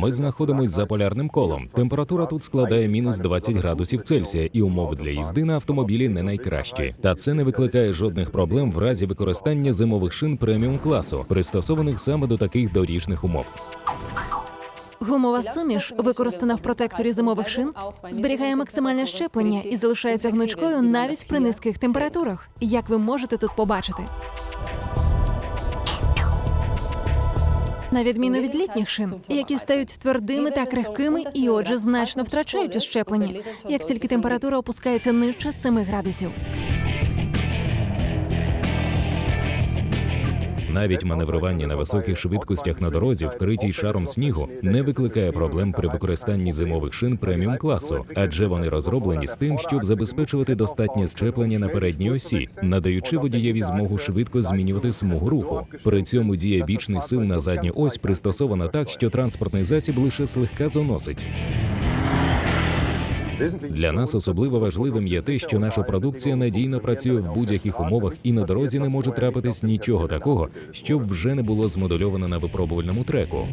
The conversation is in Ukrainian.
Ми знаходимось за полярним колом. Температура тут складає мінус 20 градусів Цельсія, і умови для їзди на автомобілі не найкращі. Та це не викликає жодних проблем в разі використання зимових шин преміум класу, пристосованих саме до таких доріжних умов. Гумова суміш, використана в протекторі зимових шин, зберігає максимальне щеплення і залишається гнучкою навіть при низьких температурах, як ви можете тут побачити. На відміну від літніх шин, які стають твердими та крихкими і, отже, значно втрачають у щепленні, як тільки температура опускається нижче 7 градусів. Навіть маневрування на високих швидкостях на дорозі, вкритій шаром снігу, не викликає проблем при використанні зимових шин преміум класу, адже вони розроблені з тим, щоб забезпечувати достатнє щеплення на передній осі, надаючи водієві змогу швидко змінювати смугу руху. При цьому дія бічних сил на задню ось пристосована так, що транспортний засіб лише слегка заносить. Для нас особливо важливим є те, що наша продукція надійно працює в будь-яких умовах, і на дорозі не може трапитись нічого такого, щоб вже не було змодульовано на випробувальному треку.